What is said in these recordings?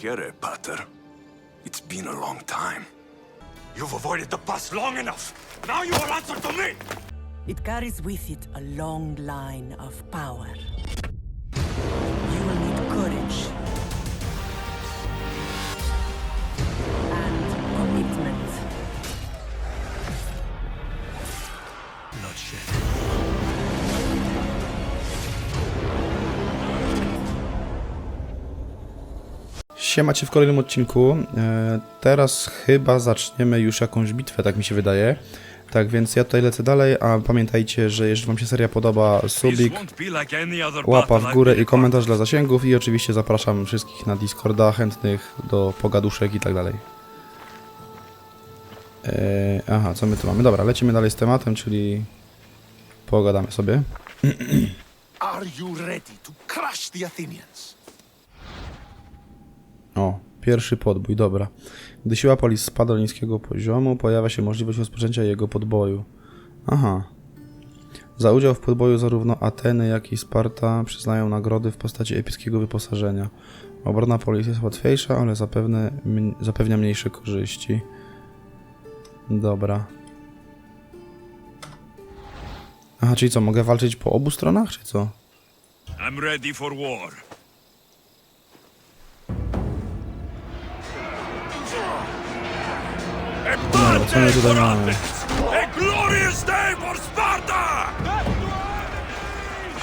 Here, Pater. It's been a long time. You've avoided the pass long enough. Now you will answer to me. It carries with it a long line of power. Siemacie w kolejnym odcinku. E, teraz chyba zaczniemy już jakąś bitwę, tak mi się wydaje. Tak więc ja tutaj lecę dalej, a pamiętajcie, że jeżeli wam się seria podoba, subik, łapa w górę i komentarz dla zasięgów i oczywiście zapraszam wszystkich na Discorda, chętnych do pogaduszek i tak dalej. E, aha, co my tu mamy? Dobra, lecimy dalej z tematem, czyli pogadamy sobie. Are you ready to crush the Athenians? Pierwszy podbój, dobra. Gdy siła polis spada do niskiego poziomu, pojawia się możliwość rozpoczęcia jego podboju. Aha. Za udział w podboju zarówno Ateny, jak i Sparta przyznają nagrody w postaci epickiego wyposażenia. Obrona polis jest łatwiejsza, ale zapewne, zapewnia mniejsze korzyści. Dobra. Aha, czyli co, mogę walczyć po obu stronach, czy co? I'm ready for war. Co my tutaj mamy?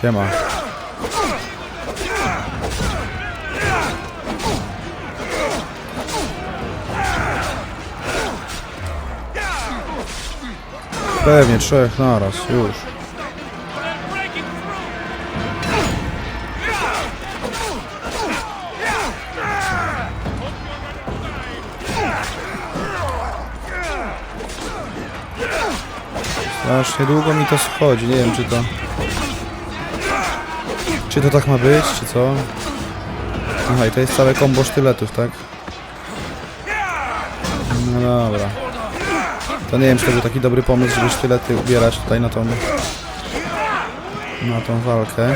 Siema. Pewnie trzech naraz, już. Strasznie długo mi to schodzi, nie wiem czy to... Czy to tak ma być, czy co? Aha, i to jest całe kombo sztyletów, tak? No dobra. To nie wiem, czy to był taki dobry pomysł, żeby sztylety ubierać tutaj na tą... Na tą walkę.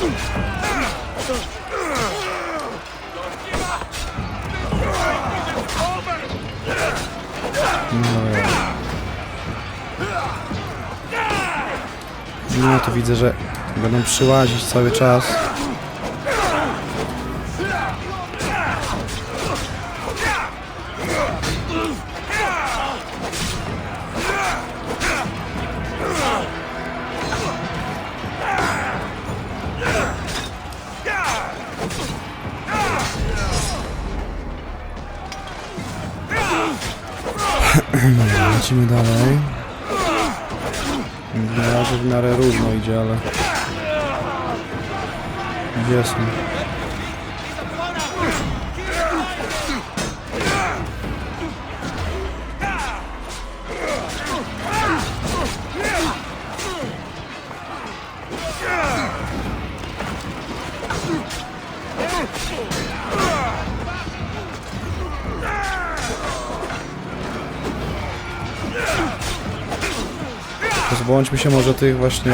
No to widzę, że będą przyłazić cały czas. Lecimy dalej. Na razie w miarę równo idzie, ale... Gdzie są? Pozbądźmy się może tych właśnie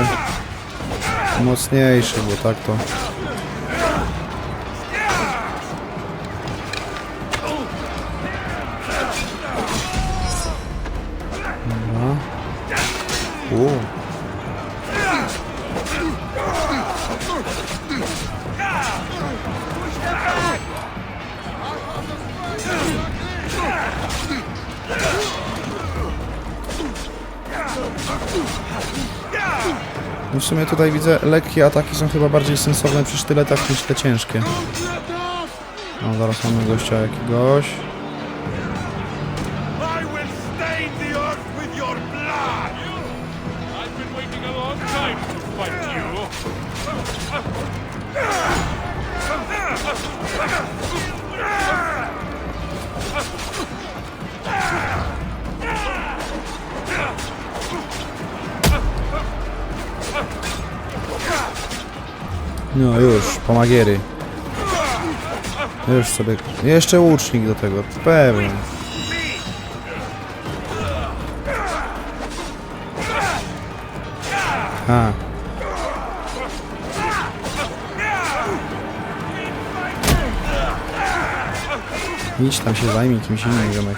mocniejszych, bo tak to... W sumie tutaj widzę, lekkie ataki są chyba bardziej sensowne przy sztyletach niż te ciężkie. No zaraz mamy gościa jakiegoś. No już, sobie... Jeszcze łucznik do tego, pewnie. A. Idź tam się zajmij kimś innym, ziomek.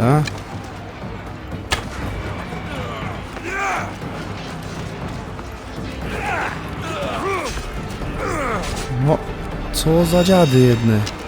A? Co za dziady jedne.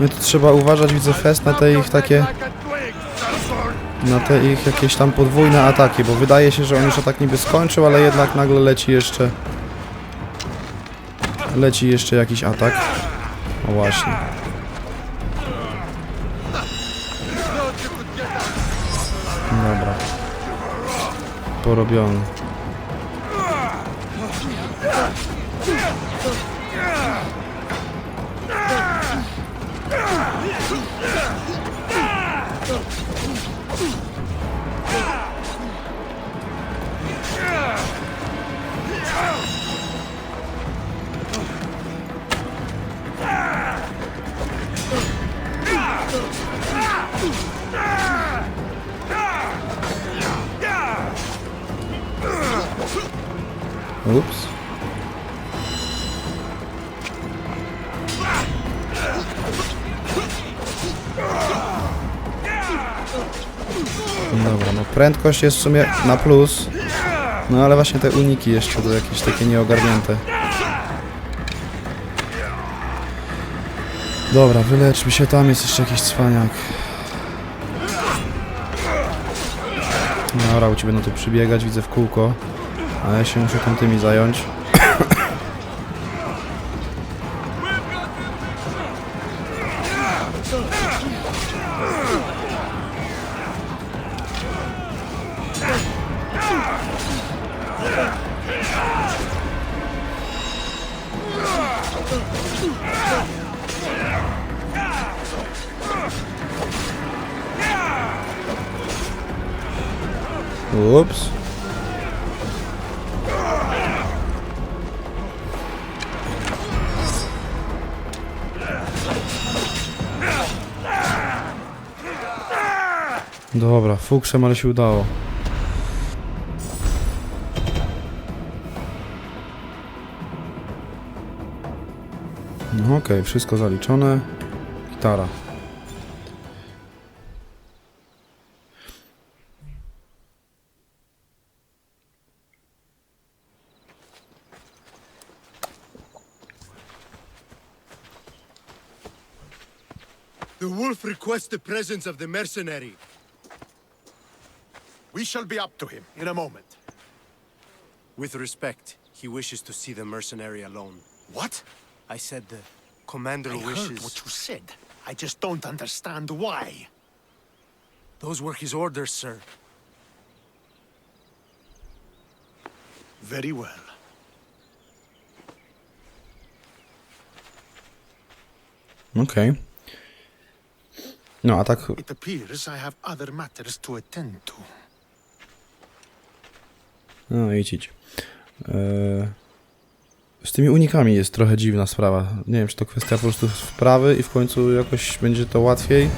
My tu trzeba uważać, widzę fest na te ich takie... Na te ich jakieś tam podwójne ataki, bo wydaje się, że on już atak niby skończył, ale jednak nagle leci jeszcze... Leci jeszcze jakiś atak. O właśnie. Dobra. Porobiony. Ups. Dobra, no prędkość jest w sumie na plus. No ale właśnie te uniki jeszcze to jakieś takie nieogarnięte. Dobra, wyleczmy się, tam jest jeszcze jakiś cwaniak. Dobra, u ciebie no tu przybiegać, widzę w kółko. A ja się muszę tam tymi zająć. Fuksem, ale się udało. No okej, wszystko zaliczone. Gitara. The wolf requests the presence of the mercenary. We shall be up to him in a moment. With respect, he wishes to see the mercenary alone. What? I said the commander I wishes. heard what you said. I just don't understand why. Those were his orders, sir. Very well. Okay. No, a tak It appears I have other matters to attend to. No idź, idź. Eee, z tymi unikami jest trochę dziwna sprawa. Nie wiem, czy to kwestia po prostu wprawy i w końcu jakoś będzie to łatwiej.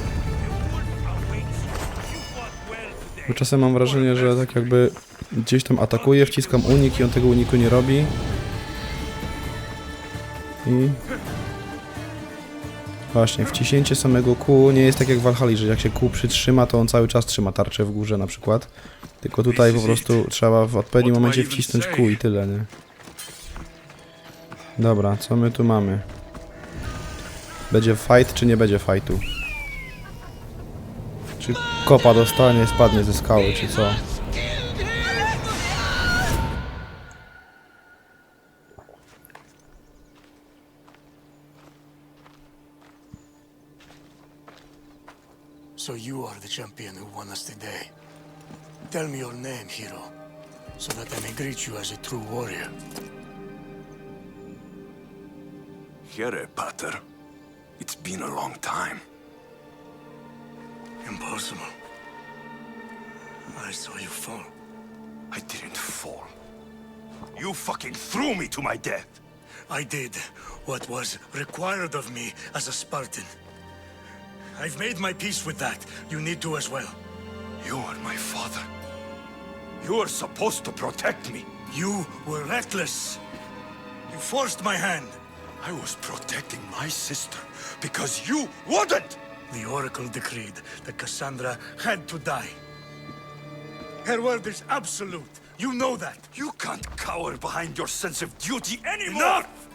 Bo czasem mam wrażenie, że tak jakby gdzieś tam atakuję, wciskam unik i on tego uniku nie robi. I... Właśnie, wciśnięcie samego kół nie jest tak jak w Valhalla, że jak się kół przytrzyma, to on cały czas trzyma tarczę w górze na przykład. Tylko tutaj po prostu trzeba w odpowiednim momencie wcisnąć kół i tyle, nie? Dobra, co my tu mamy? Będzie fight, czy nie będzie fightu? Czy kopa dostanie, spadnie ze skały, czy co? So you are the champion who won us today. Tell me your name, hero, so that I may greet you as a true warrior. Here, Pater. It's been a long time. Impossible. I saw you fall. I didn't fall. You fucking threw me to my death. I did what was required of me as a Spartan. I've made my peace with that. You need to as well. You are my father. You are supposed to protect me. You were reckless. You forced my hand. I was protecting my sister because you wouldn't! The Oracle decreed that Cassandra had to die. Her word is absolute. You know that. You can't cower behind your sense of duty anymore! Enough!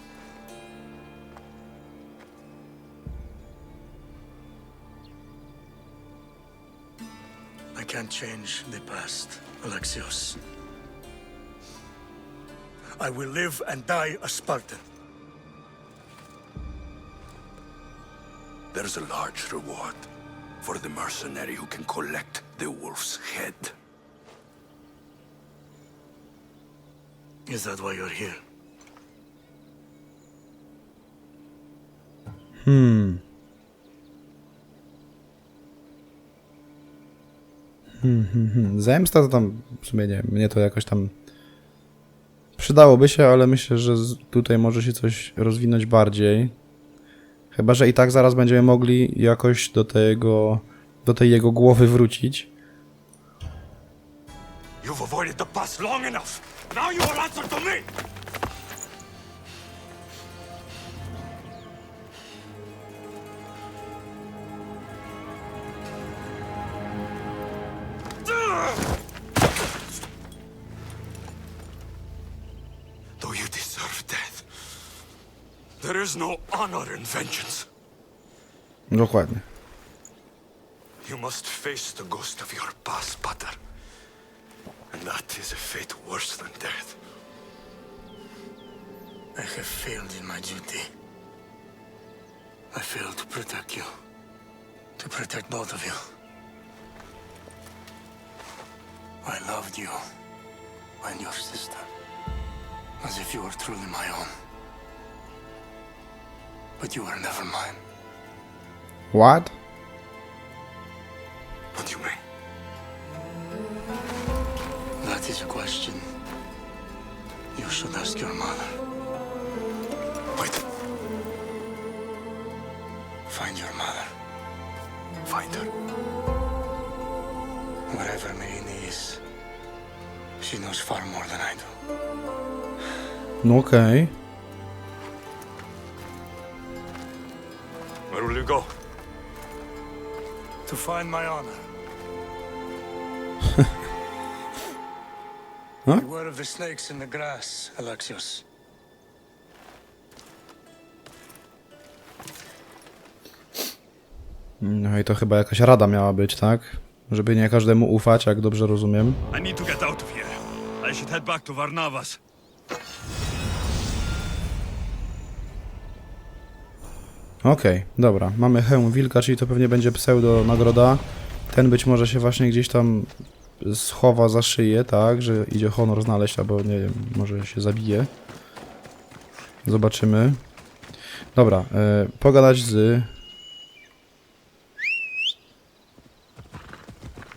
Can't change the past, Alexios. I will live and die a Spartan. There's a large reward for the mercenary who can collect the wolf's head. Is that why you're here? Hmm, Zemsta to tam w sumie nie mnie to jakoś tam przydałoby się, ale myślę, że tutaj może się coś rozwinąć bardziej. Chyba, że i tak zaraz będziemy mogli jakoś do tego, do tej jego głowy wrócić. You've avoided the past long enough. Now you will answer to me! Is no honor in vengeance. Dokładnie. You must face the ghost of your past, Pater. And that is a fate worse than death. I have failed in my duty. I failed to protect you. To protect both of you. I loved you and your sister as if you were truly my own. But you were never mine. What? What do you mean? That is a question you should ask your mother. Wait, Find your mother. find her. Wherever Marina is, she knows far more than I do. No go? To find my honor. Huh? Beware of the snakes in the grass, Alexios. No i to chyba jakaś rada miała być, tak? Żeby nie każdemu ufać, jak dobrze rozumiem. I need to get out of here. I should head back to Varnavas. Okej, dobra. Mamy hełm wilka, czyli to pewnie będzie pseudo nagroda. Ten być może się właśnie gdzieś tam schowa za szyję, tak? Że idzie honor znaleźć, albo nie wiem, może się zabije. Zobaczymy. Dobra, e, pogadać z...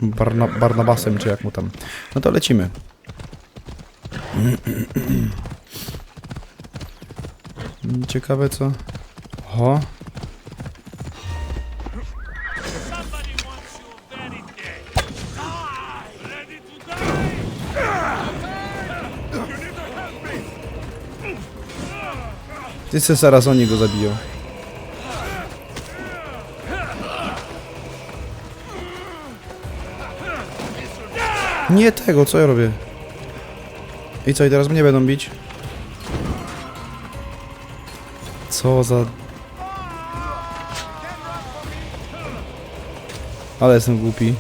Barna Barnabasem, czy jak mu tam. No to lecimy. Ciekawe co... Oho, Ty se zaraz oni go zabiją. Nie tego, co ja robię? I co, i teraz mnie będą bić? Co za... Ale jestem głupi.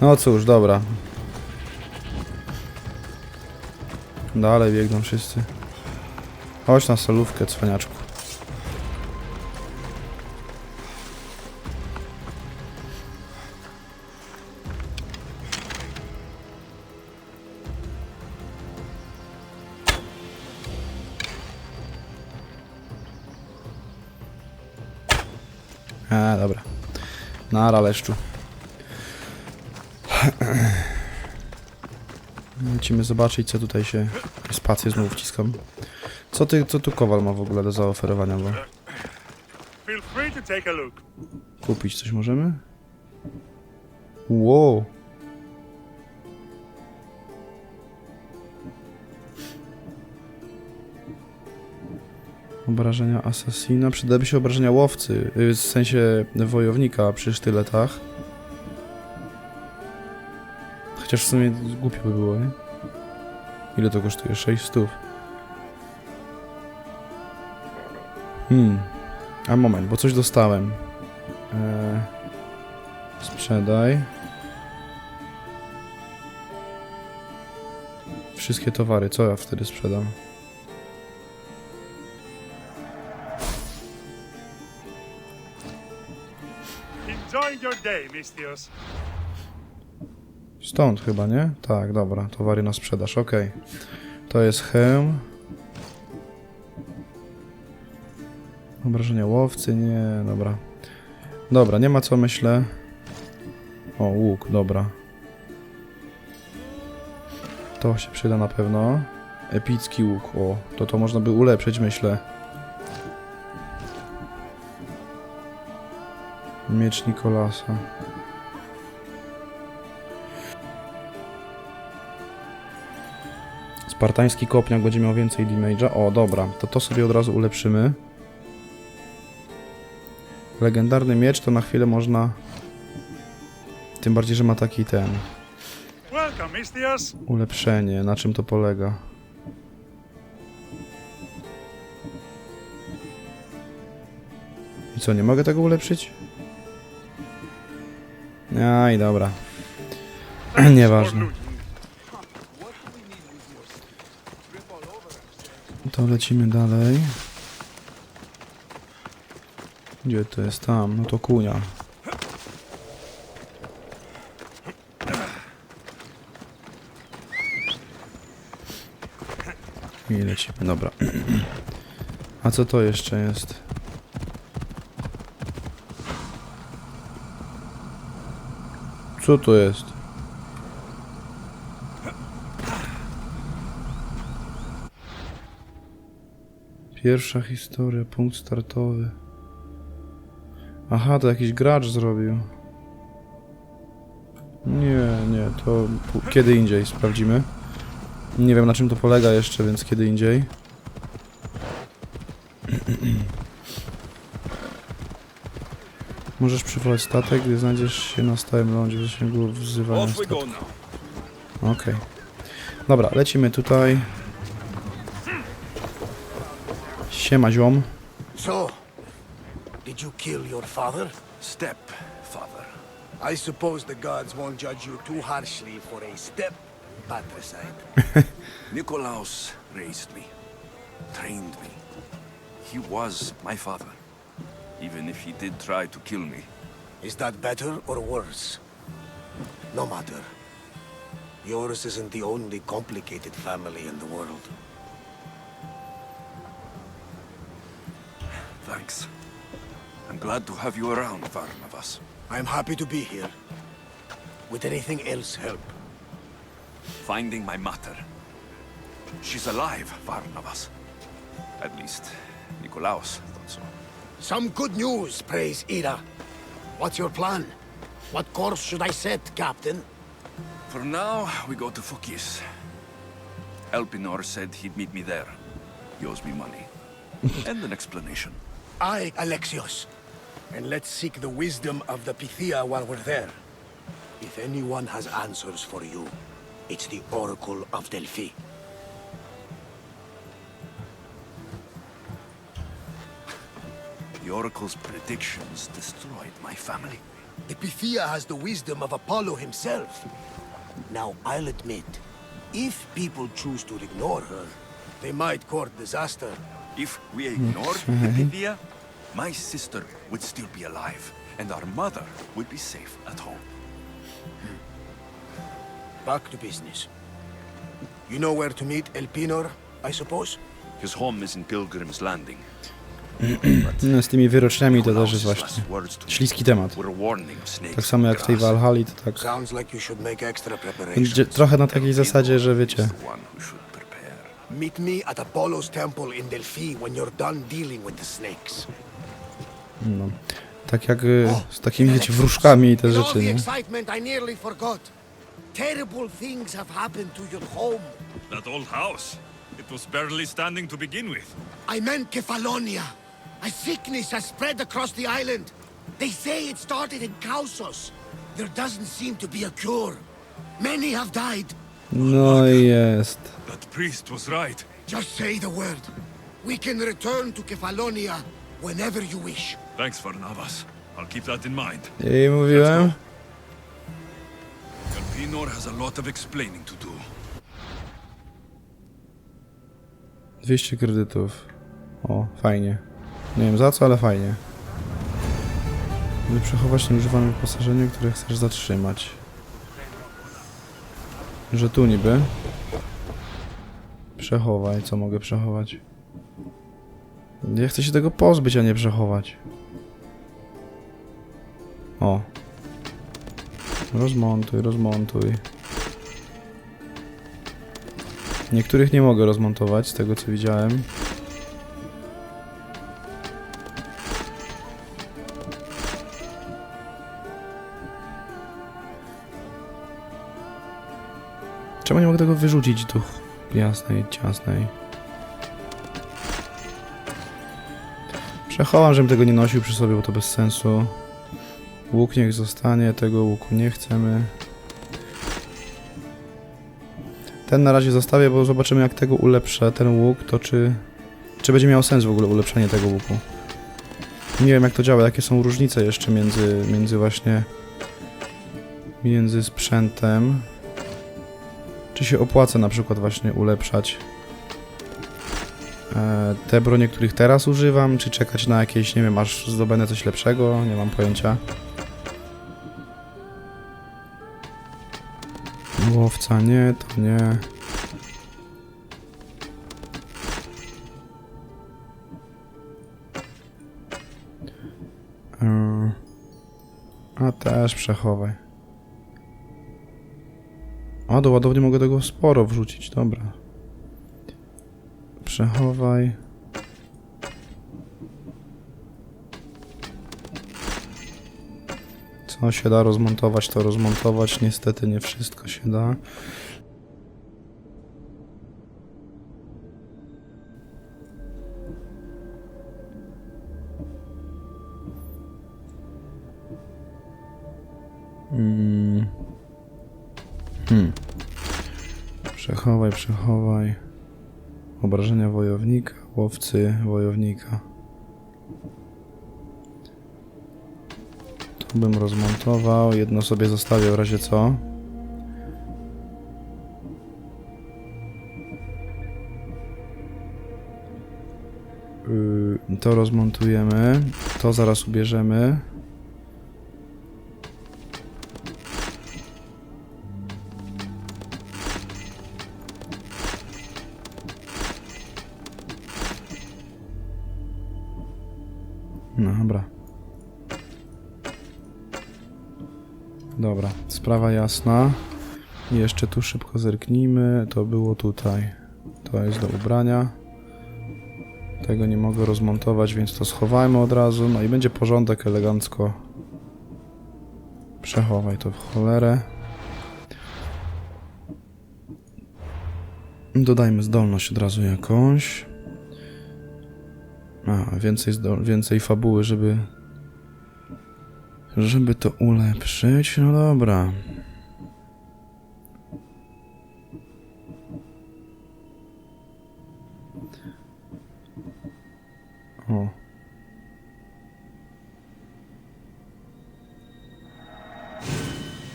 No cóż, dobra. Dalej biegną wszyscy. Chodź na solówkę, cwaniaczku. A, dobra. Na leszczu. Lecimy zobaczyć, co tutaj się... Spację znowu wciskam. Co, ty, co tu Kowal ma w ogóle do zaoferowania? Bo kupić coś możemy? Wow. Obrażenia asasina. Przydałyby się obrażenia łowcy, y, w sensie wojownika przy sztyletach. Chociaż w sumie głupio by było, nie? Ile to kosztuje? 6 stów. Hmm. A moment, bo coś dostałem. Eee, sprzedaj. Wszystkie towary, co ja wtedy sprzedam? Enjoy your day, Mistios. Stąd chyba, nie? Tak, dobra, towary na sprzedaż, okej. To jest hełm. Obrażenia łowcy, nie, dobra. Dobra, nie ma co myślę. O, łuk, dobra. To się przyda na pewno. Epicki łuk, o, to to można by ulepszyć, myślę. Miecz Nikolasa. Spartański kopniak będzie miał więcej damage'a. O, dobra, to to sobie od razu ulepszymy. Legendarny miecz to na chwilę można... Tym bardziej, że ma taki ten... Ulepszenie. Na czym to polega? I co, nie mogę tego ulepszyć? Aj, dobra. Nieważne. For looting. To lecimy dalej. Gdzie to jest? Tam. No to kunia. I lecimy. Dobra. A co to jeszcze jest? Co to jest? Pierwsza historia, punkt startowy. Aha, to jakiś gracz zrobił. Nie, nie, to kiedy indziej sprawdzimy. Nie wiem na czym to polega jeszcze, więc kiedy indziej. Możesz przywołać statek, gdy znajdziesz się na stałym lądzie w zasięgu wzywania statku. Okej. Dobra, lecimy tutaj. Siema ziom. So, did you kill your father? Step, father. I suppose the gods won't judge you too harshly for a step patricide. Nikolaus raised me, trained me. He was my father, even if he did try to kill me. Is that better or worse? No matter. Yours isn't the only complicated family in the world. Thanks. I'm glad to have you around, Varnavas. I'm happy to be here. Would anything else help? Finding my mother. She's alive, Varnavas. At least, Nikolaus thought so. Some good news, praise Ida. What's your plan? What course should I set, Captain? For now, we go to Fokis. Elpinor said he'd meet me there. He owes me money. and an explanation. Aye, Alexios. And let's seek the wisdom of the Pythia while we're there. If anyone has answers for you, it's the Oracle of Delphi. The Oracle's predictions destroyed my family. The Pythia has the wisdom of Apollo himself. Now, I'll admit, if people choose to ignore her, they might court disaster. If we ignored the Pythia, my sister would still be alive, and our mother would be safe at home. Back to business. You know where to meet Elpinor, I suppose? His home is in Pilgrim's Landing. No, z tymi wyroczniami to też jest właśnie śliski temat. Tak samo jak w tej. Valhalla, to tak trochę na takiej zasadzie, że wiecie, Meet me at Apollo's temple in Delphi when you're done dealing with the snakes. no, tak jak y, z takimi wiecie, wróżkami i te rzeczy, the nie? excitement, I nearly forgot. Terrible things have happened to your home. That old house. It was barely standing to begin with. I meant Kefalonia. A sickness has spread across the island. They say it started in Kausos. There doesn't seem to be a cure. Many have died. No i jest. That priest was right. Just say the word. We can return to Kefalonia whenever you wish. Thanks for Navas. I'll keep that in mind. I mówiłem, Elpinor has a lot of explaining to do. 200 kredytów. O, fajnie. Nie wiem za co, ale fajnie. By przechować nieużywane wyposażenie, które chcesz zatrzymać. Że tu niby. Przechowaj, co mogę przechować? Ja chcę się tego pozbyć, a nie przechować. O. Rozmontuj, rozmontuj. Niektórych nie mogę rozmontować, z tego co widziałem. Czemu nie mogę tego wyrzucić tu jasnej, ciasnej? Przechowam, żebym tego nie nosił przy sobie, bo to bez sensu. Łuk niech zostanie, tego łuku nie chcemy. Ten na razie zostawię, bo zobaczymy jak tego ulepszę, ten łuk, to czy... Czy będzie miało sens w ogóle ulepszenie tego łuku. Nie wiem jak to działa, jakie są różnice jeszcze między, między właśnie... Między sprzętem. Czy się opłaca na przykład właśnie ulepszać e, te bronie, których teraz używam, czy czekać na jakieś, nie wiem, aż zdobędę coś lepszego, nie mam pojęcia. Łowca nie, to nie. Yy, A też przechowaj. A do ładowni mogę tego sporo wrzucić, dobra. Przechowaj. Co się da rozmontować, to rozmontować. Niestety nie wszystko się da. Mm. Przechowaj, przechowaj. Obrażenia wojownika, łowcy wojownika. Tu bym rozmontował, jedno sobie zostawię w razie co. Yy, to rozmontujemy, to zaraz ubierzemy. Sprawa jasna. Jeszcze tu szybko zerknijmy. To było tutaj. To jest do ubrania. Tego nie mogę rozmontować, więc to schowajmy od razu. No i będzie porządek elegancko. Przechowaj to w cholerę. Dodajmy zdolność od razu jakąś. A, więcej, więcej fabuły, żeby... Żeby to ulepszyć. No dobra. O.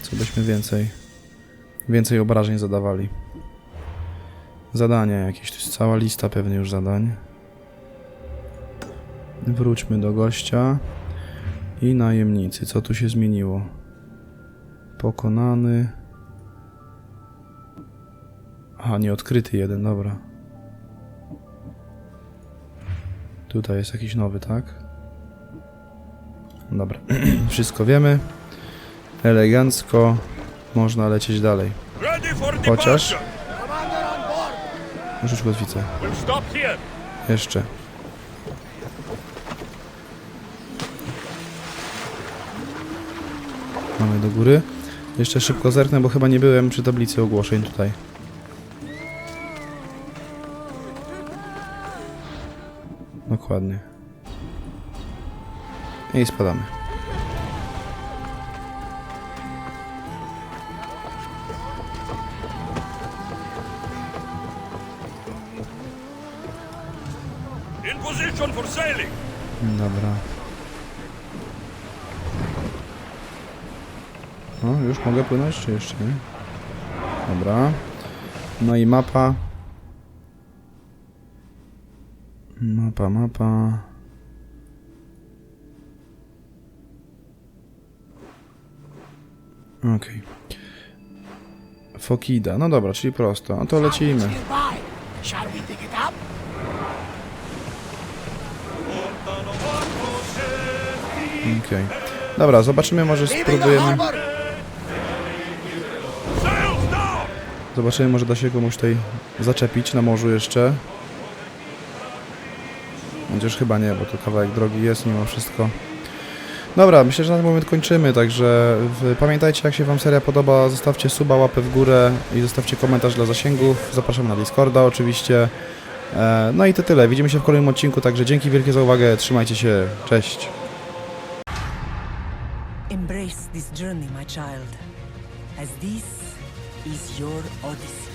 Co byśmy więcej... Więcej obrażeń zadawali. Zadania jakieś, to jest cała lista pewnie już zadań. Wróćmy do gościa. I najemnicy. Co tu się zmieniło? Pokonany. Aha, nieodkryty jeden, dobra. Tutaj jest jakiś nowy, tak? Dobra, wszystko wiemy. Elegancko można lecieć dalej. Chociaż... Rzuć kotwicę. Jeszcze. Mamy do góry. Jeszcze szybko zerknę, bo chyba nie byłem przy tablicy ogłoszeń tutaj. Dokładnie. I spadamy. Płynąć, czy jeszcze nie? Dobra. No i mapa. Mapa, mapa. Okej. Fokida. No dobra, czyli prosto. No to lecimy. Okej. Dobra, zobaczymy, może spróbujemy. Zobaczymy, może da się komuś tutaj zaczepić na morzu jeszcze. Chociaż chyba nie, bo to kawałek drogi jest mimo wszystko. Dobra, myślę, że na ten moment kończymy, także pamiętajcie, jak się Wam seria podoba, zostawcie suba, łapę w górę i zostawcie komentarz dla zasięgów. Zapraszam na Discorda oczywiście. E, no i to tyle, widzimy się w kolejnym odcinku, także dzięki wielkie za uwagę, trzymajcie się, cześć. Embrace this journey, my child, as this is your odyssey.